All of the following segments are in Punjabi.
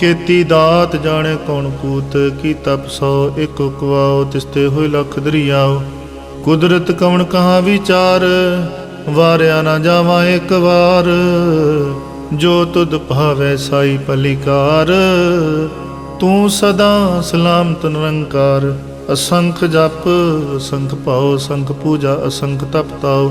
ਕੀਤੀ ਦਾਤ ਜਾਣੇ ਕੌਣ ਕੂਤ, ਕੀ ਤਪ ਸੋ ਇੱਕ ਕਵਾਓ ਤਿਸਤੇ ਹੋਏ ਲਖ ਦਰਿਆਓ ਕੁਦਰਤ ਕਵਣ ਕਹਾ ਵਿਚਾਰ, ਵਾਰਿਆ ਨਾ ਜਾਵਾਂ ਇੱਕ ਵਾਰ। ਜੋ ਤੁਧ ਭਾਵੈ ਸਾਈ ਪਲਿਕਾਰ, ਤੂੰ ਸਦਾ ਸਲਾਮਤ ਨਿਰੰਕਾਰ। ਅਸੰਖ ਜਪ, ਅਸੰਖ ਭਾਉ, ਅਸੰਖ ਪੂਜਾ, ਅਸੰਖ ਤਪ ਤਾਉ।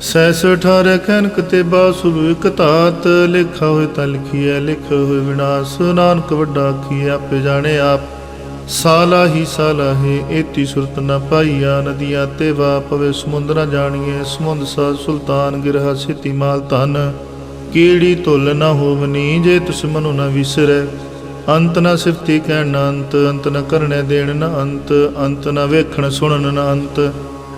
ਸੈਸ ਠਾਰੇ ਕੈਨਕ ਤੇ ਬਾਸੁਰ ਇਕ ਧਾਤ, ਲਿਖਾ ਹੋਏ ਤਾਂ ਲਿਖੀਐ ਲਿਖ ਹੋਏ ਵਿਨਾਸ਼, ਨਾਨਕ ਵੱਡਾ ਕੀ ਆਪੇ ਜਾਣੇ ਆਪ। ਸਾਲਾ ਹੀ ਸਾਲਾ ਹੈ ਏਤੀ ਸੁਰਤ ਨ ਪਾਈਆ, ਨਦੀਆਂ ਤੇ ਵਾ ਪਵੇ, ਸਮੁੰਦ ਨ ਜਾਣੀਏ ਸਮੁੰਦ ਸਾ ਸੁਲਤਾਨ, ਗਿਰਹਾ ਸਿਤੀ ਮਾਲ ਧਨ। ਕੀੜੀ ਤੁਲ ਨਾ ਹੋਵਨੀ, ਜੇ ਤੁਸ ਮਨੁ ਨਾ ਵਿਸਰੈ। ਅੰਤ ਨਾ ਸਿਫਤੀ ਕਹਿਣ ਨ ਅੰਤ ਅੰਤ ਨਾ ਕਰਨੇ ਦੇਣ ਨਾ ਅੰਤ ਅੰਤ ਨਾ ਵੇਖਣ ਸੁਣਨ ਨਾ ਅੰਤ।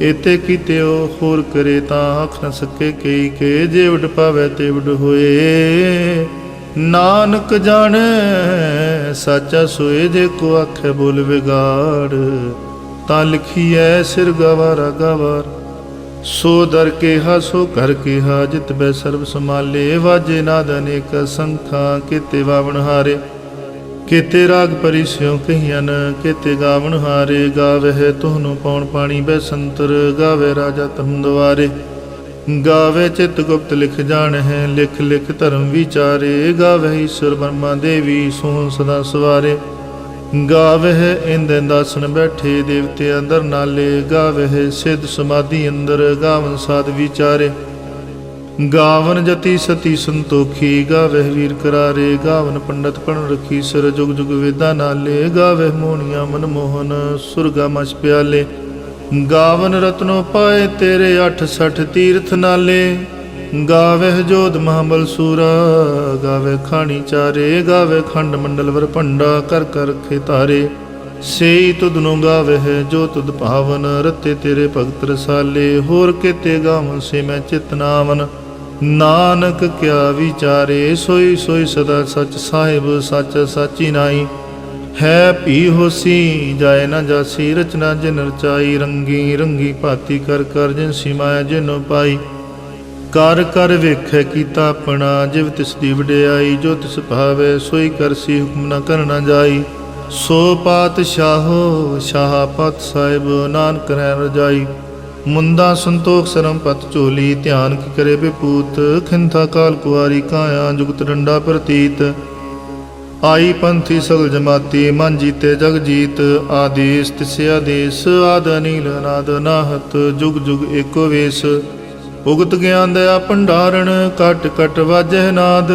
ਇਤੇ ਕੀਤੇ ਹੋਰ ਕਰੇ ਤਾਂ ਆਖ ਨ ਸਕੇ ਕਈ ਕੇ, ਜੇ ਉਡ ਪਾਵੇ ਤੇ ਉਡ ਹੋਏ। ਨਾਨਕ ਜਾਣੈ, ਸਾਚਾ ਸੋਏ ਜੇ ਕੋ ਆਖੇ ਬੋਲ ਵਿਗਾੜ। ਤਾਂ ਲਿਖੀਐ ਸਿਰ ਗਵਾਰਾ ਗਵਾਰ, ਸੋ ਦਰ ਕੇ ਸੋ ਘਰ ਕੇ ਹਾ ਜਿਤ ਬੈ ਸਰਬ ਸਮਾਲੇ ਵਾਜੇ ਨਾਦ ਅਨੇਕ ਸੰਖਾਂ ਕੀਤੇ ਵਾਵਣ ਹਾਰੇ। ਕੀਤੇ ਰਾਗ ਪਰਿਸਿਉ ਕਹੀਨ ਕੀਤੇ ਗਾਵਣ ਹਾਰੇ ਗਾਵਹਿ ਤੁਹਨੂੰ ਪਉਣ ਪਾਣੀ ਬੈ ਸੰਤਰ ਗਾਵੇ ਰਾਜਾ ਤੁਮ ਦੁਆਰੇ ਗਾਵੇ ਚਿਤ ਗੁਪਤ ਲਿਖ ਜਾਣ ਹੈ, ਲਿਖ ਲਿਖ ਧਰਮ ਵਿਚਾਰੇ। ਗਾਵੇ ਈਸ਼ਵਰ ਬਰਮਾ ਦੇਵੀ, ਸੋਹਣ ਸਦਾ ਸਵਾਰੇ। ਗਾਵਹਿ ਇੰਦ ਦਾਸਨ ਬੈਠੇ, ਦੇਵਤੇ ਅੰਦਰ ਨਾਲੇ। ਗਾਵਹਿ ਸਿੱਧ ਸਮਾਧੀ ਅੰਦਰ ਗਾਵਨ ਸਾਧ ਵਿਚਾਰੇ। ਗਾਵਨ ਜਤੀ ਸਤੀ ਸੰਤੋਖੀ, ਗਾਵਹਿ ਵੀਰ ਕਰਾਰੇ, ਗਾਵਨ ਪੰਡਤ ਪਣ ਰਖੀ, ਸਰ ਜੁਗ ਜੁਗ ਵੇਦਾ ਨਾਲੇ, ਗਾਵਹਿ ਮੋਣੀਆਂ ਮਨ ਮੋਹਨ, ਸੁਰਗਾ ਮਛ ਪਿਆਲੇ। ਗਾਵਨ ਰਤਨੋ ਪਾਏ ਤੇਰੇ 68 ਤੀਰਥ ਨਾਲੇ, ਗਾਵਹਿ ਜੋਧ ਮਹਾਬਲ ਸੂਰਾ ਗਾਵੇ ਖਾਣੀ ਚਾਰੇ ਗਾਵੇ ਖੰਡ ਮੰਡਲ ਵਰ ਭੰਡਾ, ਕਰ ਕਰ ਰਖੇ ਤਾਰੇ। ਸੇਈ ਤੁਧ ਨੂੰ ਗਾਵਹਿ, ਜੋ ਤੁਧ ਭਾਵਨ, ਰਤੇ ਤੇਰੇ ਭਗਤ ਰਸਾਲੇ, ਹੋਰ ਕੀਤੇ ਗਾਵਨ ਸੇ ਮੈਂ ਚਿਤ ਨਾਵਨ। ਨਾਨਕ ਕਿਆ ਵਿਚਾਰੇ, ਸੋਈ ਸੋਈ ਸਦਾ ਸਚ ਸਾਹਿਬ, ਸਚ ਸਾਚੀ ਨਾਈ ਹੈ ਭੀ ਹੋਸੀ, ਜਾਏ ਨਾ ਜਾਸੀ, ਰਚਨਾ ਜਿਨ ਰਚਾਈ, ਰੰਗੀ ਰੰਗੀ ਭਾਤੀ ਕਰ ਕਰ ਜਿਨ ਸਿਮਾਇਆ ਜਿਨ ਪਾਈ। ਕਰ ਕਰ ਵੇਖੈ ਕੀਤਾ ਆਪਣਾ, ਜਿਵ ਤਿਸ ਦੀ ਵਡਿਆਈ, ਜੋ ਤਿਸ ਭਾਵੇ, ਸੋਈ ਕਰਸੀ ਹੁਕਮ ਨਾ ਕਰਨਾ ਜਾਈ। ਸੋ ਪਾਤਸ਼ਾਹੋ, ਸ਼ਾਹ ਪਤ ਸਾਹਿਬ, ਨਾਨਕ ਰਹਿ ਰਜਾਈ। ਮੁੰਦਾ ਸੰਤੋਖ ਸਰਮ ਪਤ ਝੋਲੀ, ਧਿਆਨ ਕੀ ਕਰੇ ਬਿਪੂਤ ਖਿੰਥਾ ਕਾਲ ਕੁਆਰੀ ਕਾਇਆ, ਜੁਗਤ ਡੰਡਾ ਪ੍ਰਤੀਤ। ਆਈ ਪੰਥੀ ਸਗਲ ਜਮਾਤੀ, ਮਨ ਜੀਤੇ ਜਗ ਜੀਤ। ਆਦੇਸ ਤਿਸ ਆਦੇਸ, ਆਦ ਅਨੀਲ ਅਨਾਦ ਨਾਹਤ, ਜੁਗ ਜੁਗ ਏਕੋ ਵੇਸ। ਉਗਤ ਗਿਆਨ ਦਇਆ ਭੰਡਾਰਣ, ਕਟ ਕਟ ਵਾਜਹਿ ਨਾਦ।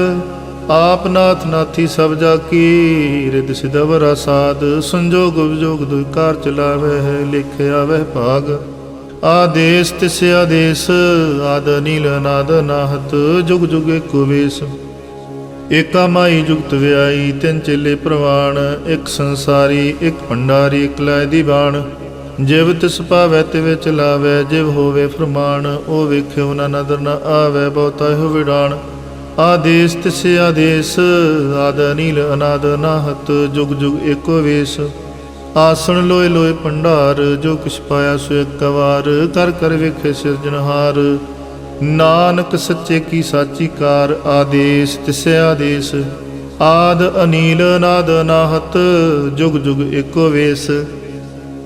ਆਪ ਨਾਥ ਨਾਥੀ ਸਭ ਜਾ ਕੀ ਰਿਦ ਸਿਦਵਰਾ ਸਾਧ, ਸੰਜੋਗ ਵਿਜੋਗ ਦੁਇ ਕਾਰ ਚਲਾਵੇ ਹੈ ਲਿਖਿਆ ਵਹਿ ਭਾਗ। ਆਦੇਸ ਤਿਸ ਆਦੇਸ, ਆਦ ਨੀਲ ਨਾਦ ਨਾਹਤ, ਜੁਗ ਜੁਗ ਏਕੋ ਵੇਸ। ਏਕਾ ਮਾਈ ਜੁਗਤ ਵਿਆਈ, ਤਿੰਨ ਚੇਲੇ ਪ੍ਰਵਾਣ, ਇੱਕ ਸੰਸਾਰੀ, ਇੱਕ ਭੰਡਾਰੀ, ਇੱਕ ਲੈ ਦੀਵਾਨ। ਜਿਵ ਤਿਸ ਪਾਵੈ ਤਿਵੇ ਵਿੱਚ ਜਿਵ ਹੋਵੇ ਫਰਮਾਨ, ਉਹ ਵੇਖਿਓ ਨਾ ਨਦਰ ਨਾ ਆਵੈ, ਬਹੁਤਾ ਹੋ ਵਿਡਾਣ ਆਦੇਸ ਤਿਸ ਆਦੇਸ, ਆਦ ਨੀਲ ਅਨਾਦ ਨਾਹਤ, ਜੁਗ ਜੁਗ ਏਕੋ ਵੇਸ। ਆਸਣ ਲੋਏ ਲੋਏ ਭੰਡਾਰ, ਜੋ ਕਿਛ ਪਾਇਆ ਸੋ ਇੱਕ ਵਾਰ ਕਰ ਕਰ ਵੇਖੇ ਸਿਰਜਨਹਾਰ ਨਾਨਕ ਸੱਚੇ ਕੀ ਸਾਚੀ ਕਾਰ, ਆਦੇਸ ਤਿਸ ਆਦੇਸ। ਆਦ ਅਨੀਲ ਨਾਦ ਨਾਹਤ, ਜੁਗ ਜੁਗ ਏਕੋ ਵੇਸ।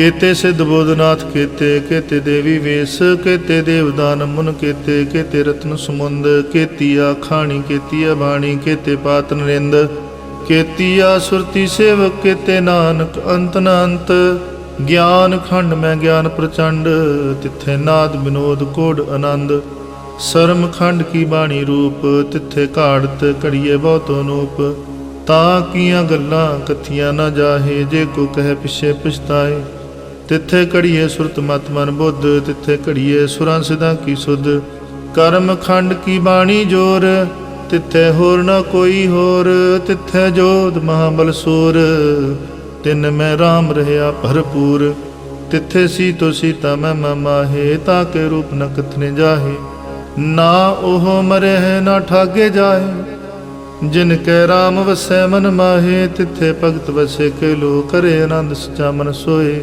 ਕੇਤੇ ਸਿੱਧ ਬੋਧਨਾਥ, ਕੇਤੇ ਕੇਤੇ ਦੇਵੀ ਵੇਸ, ਕੇਤੇ ਦੇਵਦਾਨ ਮੁਨ, ਕੇਤੇ ਕੇਤੇ ਰਤਨ ਸਮੁੰਦ, ਕੇਤੀਆ ਖਾਣੀ, ਕੇਤੀਆ ਬਾਣੀ, ਕੇਤੇ ਪਾਤ ਨਰਿੰਦ, ਕੇਤੀਆ ਸੁਰਤੀ ਸੇਵਕ, ਕੇਤੇ ਨਾਨਕ ਅੰਤ ਨ ਗਿਆਨ ਖੰਡ ਮੈਂ ਗਿਆਨ ਪ੍ਰਚੰਡ, ਤਿੱਥੇ ਨਾਦ ਬਿਨੋਦ ਕੋਡ ਆਨੰਦ, ਸਰਮ ਖੰਡ ਕੀ ਬਾਣੀ ਰੂਪ, ਤਿੱਥੇ ਘਾੜਤ ਘੜੀਏ ਬਹੁਤ ਨੂਪ, ਤਾਂ ਕੀਆਂ ਗੱਲਾਂ ਕਥੀਆਂ ਨਾ ਜਾਹੇ, ਜੇ ਕੋ ਕਹੇ ਪਿਛੇ ਪਛਤਾਏ। ਤਿੱਥੇ ਘੜੀਏ ਸੁਰਤ ਮਤ ਮਨ ਬੁੱਧ, ਤਿੱਥੇ ਘੜੀਏ ਸੁਰਾਂ ਸਿਧਾਂ ਕੀ ਸੁਧ। ਕਰਮ ਖੰਡ ਕੀ ਬਾਣੀ ਜੋਰ, ਤਿੱਥੇ ਹੋਰ ਨਾ ਕੋਈ ਹੋਰ। ਤਿੱਥੇ ਜੋਤ ਮਹਾਬਲ ਸੂਰ, ਤਿਨ ਮੈਂ RAM ਰਹਾ ਭਰਪੂਰ। ਤਿੱਥੇ ਸੀ ਤੋ ਸੀਤਾ ਮੈਂ ਮਾਹੇ, ਤਾਂ ਕੇ ਰੂਪ ਨ ਕਥਨੇ ਜਾਹੇ। ਨਾ ਉਹ ਮਰੇ ਨਾ ਠਾਗੇ ਜਾਏ ਜਿਨ ਕੈ RAM ਵਸੈ ਮਨ ਮਾਹੇ, ਤਿੱਥੇ ਭਗਤ ਵਸੇ ਕੇ ਲੋ ਕਰੇ ਆਨੰਦ ਸਚਾ ਮਨ ਸੋਏ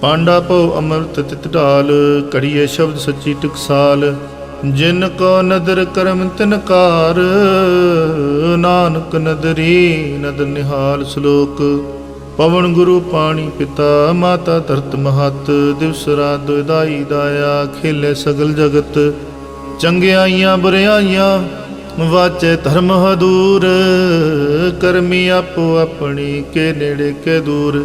ਪਾਂਡਾ ਪਉ ਅਮਰਤ ਤਿਤ ਢਾਲ ਕੜੀਏ ਸ਼ਬਦ ਸੱਚੀ ਟਕਸਾਲ। ਜਿਨ ਕੋ ਨਦਰ ਕਰਮ ਤਿਨਕਾਰ ਨਾਨਕ ਨਦਰੀ ਨਦਰ ਨਿਹਾਲ ਸ਼ਲੋਕ। ਪਵਨ ਗੁਰੂ ਪਾਣੀ ਪਿਤਾ, ਮਾਤਾ ਧਰਤ ਮਹਤ, ਦਿਵਸ ਰਾਤ ਦੁਇਦਾਈ ਦਾਇਆ, ਖੇਲੇ ਸਗਲ ਜਗਤ। ਚੰਗਿਆਈਆਂ ਬੁਰਿਆਈਆਂ, ਵਾਚੇ ਧਰਮ ਹਦੂਰ, ਕਰਮੀ ਆਪੋ ਆਪਣੀ ਕੇ ਨੇੜੇ ਕੇ ਦੂਰ।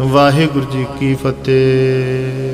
ਵਾਹਿਗੁਰੂ ਜੀ ਕੀ ਫਤਿਹ।